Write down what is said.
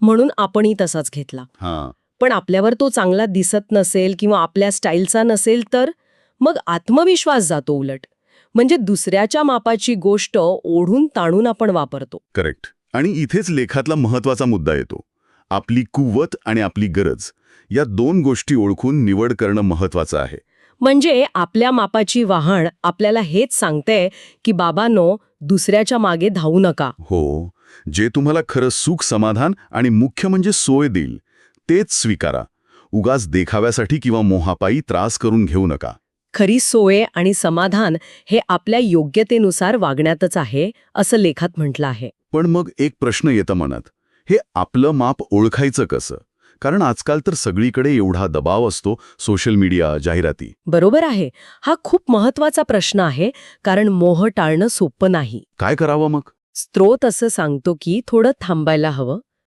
म्हणून आपणही तसाच घेतला. हां. पण आपल्यावर तो चांगला दिसत नसेल किंवा आपल्या स्टाईलचा नसेल तर मग आत्मविश्वास जातो उलट. म्हणजे दुसऱ्याच्या मापाची गोष्ट ओढून ताणून आपण वापरतो. करेक्ट. आणि इथेच लेखातला महत्त्वाचा मुद्दा येतो. आपली कुवत आणि आपली गरज या दोन गोष्टी ओळखून निवड करणं महत्वाचं आहे. म्हणजे आपल्या मापाची वाहण आपल्याला हेच सांगते की बाबांनो दुसऱ्याच्या मागे धावू नका. हो. जे तुम्हाला खरं सुख समाधान आणि मुख्य म्हणजे सोय देईल तेच स्वीकारा. उगाच देखाव्यासाठी किंवा मोहापायी त्रास करून घेऊ नका. खरी सोय आणि समाधान हे आपल्या योग्यतेनुसार वागण्यातच आहे असं लेखात म्हटलं आहे. पण मग एक प्रश्न येतं मनात. हे आपलं माप ओळखायचं कसं? कारण आजकाल तर सगळीकडे एवढा दबाव असतो सोशल मीडिया जाहिराती. बरोबर आहे. हा खूप महत्त्वाचा प्रश्न आहे कारण मोह टाळणं सोपं नाही. काय करावं मग? स्त्रोत असं सांगतो की थोडं थांबायला हवं.